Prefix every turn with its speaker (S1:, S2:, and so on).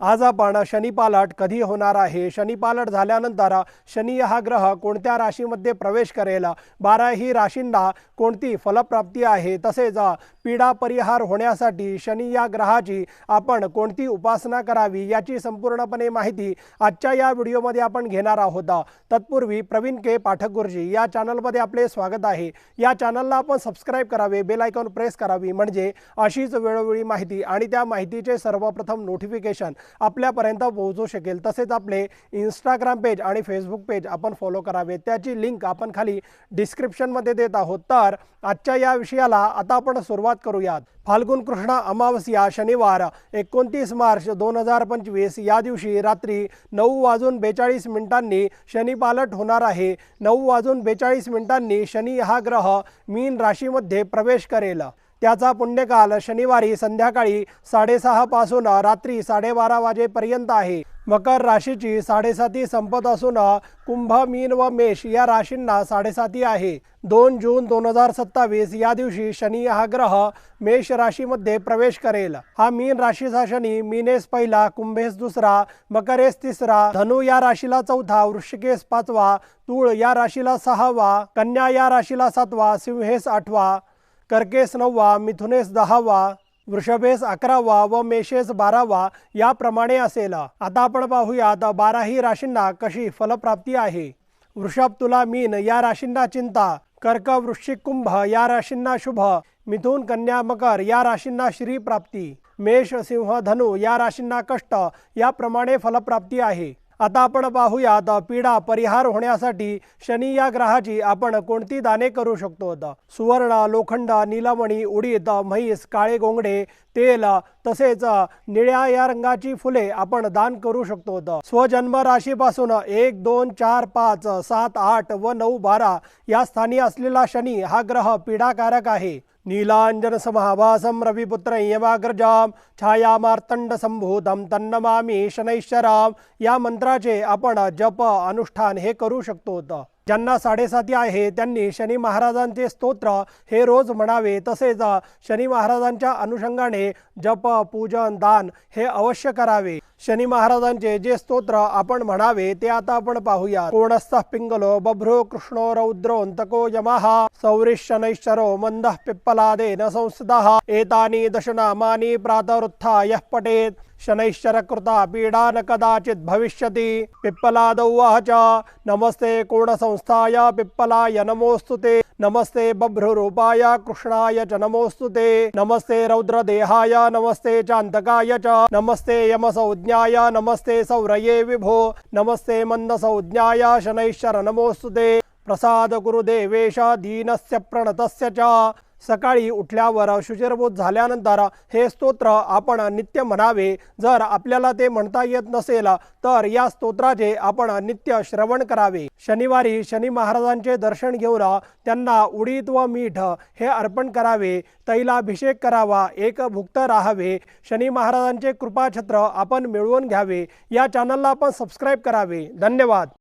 S1: आज आपण शनिपालट कधी होणार आहे? शनिपालट झाल्यानंतर शनी हा ग्रह कोणत्या राशीमध्ये प्रवेश करेल? बाराही राशींना कोणती फलप्राप्ती आहे? तसेच पीडा परिहार होण्यासाठी शनी या ग्रहाची आपण कोणती उपासना करावी याची संपूर्णपणे माहिती आजच्या या व्हिडिओमध्ये आपण घेणार आहोत. तत्पूर्वी प्रवीण के. पाठकगुरुजी या चॅनलमध्ये आपले स्वागत आहे. या चॅनलला आपण सबस्क्राईब करावे बेल आयकॉन प्रेस करावी म्हणजे अशीच वेळोवेळी माहिती आणि त्या माहितीचे सर्वप्रथम नोटिफिकेशन आपल्यापर्यंत पोहोचू शकेल. तसेच आपले इंस्टाग्राम पेज आणि फेसबुक पेज आपण फॉलो करावे त्याची लिंक आपण खाली डिस्क्रिप्शनमध्ये देत आहोत. तर आजच्या या विषयाला आता आपण सुरुवात करूयात. फाल्गुन कृष्ण अमावस्या शनिवार एकोणतीस मार्च दोन हजार पंचवीस. या दिवशी रात्री नऊ वाजून बेचाळीस मिनिटांनी शनिपालट होणार आहे. नऊ वाजून बेचाळीस मिनिटांनी शनी हा ग्रह मीन राशीमध्ये प्रवेश करेल. त्याचा पुण्यकाल शनिवारी संध्याकाळी साडेसहापासून रात्री साडेबारा वाजेपर्यंत आहे. मकर राशीची साडेसाती संपत असून कुंभ मीन व मेष या राशींना साडेसाती आहे. दोन जून दोन हजार सत्तावीस या दिवशी शनी हा ग्रह मेष राशीमध्ये प्रवेश करेल. हा मीन राशीचा शनी मीनेस पहिला कुंभेस दुसरा मकरेस तिसरा धनु या राशीला चौथा वृश्चिकेस पाचवा तूळ या राशीला सहावा कन्या या राशीला सातवा सिंहेस आठवा कर्केस नववा मिथुनेस दहावा वृषभेस अकरावा व मेषेस बारावा याप्रमाणे असेल. आता आपण पाहूयात बाराही राशींना कशी फलप्राप्ती आहे. वृषभ तुला मीन या राशींना चिंता. कर्क वृश्चिक कुंभ या राशींना शुभ. मिथुन कन्या मकर या राशींना श्री प्राप्ती मेष सिंह धनु या राशींना कष्ट याप्रमाणे फलप्राप्ती आहे. आता आपण पाहूयात पीडा परिहार होण्यासाठी शनी या ग्रहाची आपण कोणती दाने करू शकतो? सुवर्ण लोखंड नीलमणी उडीद म्हैस काळे गोंगडे तेल तसेच निळ्या या रंगाची फुले आपण दान करू शकतो. स्वजन्म राशीपासून एक दोन चार पाच सात आठ व नऊ बारा या स्थानी असलेला शनी हा ग्रह पीडाकारक आहे. नीलाञ्जनसमहवासं रविपुत्रयमाग्रजां रविपुत्र यमाग्रजाम छाया तन्नमामी शनैश्वराम या मंत्राचे आपण जप अनुष्ठान हे करू शकतो ज्यांना साडेसाती आहे त्यांनी शनी महाराजांचे स्तोत्र हे रोज म्हणावे. तसेच शनी महाराजांच्या अनुषंगाने जप पूजन दान हे अवश्य करावे. शनी महाराजांचे जे स्तोत्र आपण म्हणावे ते आता आपण पाहूया कोणस्थ पिंगलो बभ्रो कृष्णो रौद्रो अंतको यमहा सौरिशनैश्चरो मंद पिप्पलादेन एतानी एतानि प्रातरुत्था यः पटेत शनैश्चर कृता पीडा न कदाचित भविष्यति। पिप्पलादौ च नमस्ते कोणसंस्थाय पिप्पलाय नमोऽस्तु ते। नमस्ते बभ्रुरूपाय कृष्णाय च नमोऽस्तु ते। नमस्ते रौद्रदेहाय नमस्ते चान्तकाय च। नमस्ते यमसंज्ञाय नमस्ते सौरये विभो। नमस्ते मन्दसंज्ञाय शनैश्चर नमोऽस्तु ते। प्रसाद गुरुदेवेश दीनस्य प्रणतस्य च। सकाळी उठल्यावर शुचिरभूत झाल्यानंतर हे स्तोत्र आपण नित्य म्हणावे. जर आपल्याला ते म्हणता येत नसेल तर या स्तोत्राचे आपण नित्य श्रवण करावे. शनिवारी शनी महाराजांचे दर्शन घेऊन त्यांना उडीद व मीठ हे अर्पण करावे. तैलाभिषेक करावा. एक भुक्त राहावे. शनी महाराजांचे कृपाछत्र आपण मिळवून घ्यावे. या चॅनलला आपण सबस्क्राईब करावे. धन्यवाद.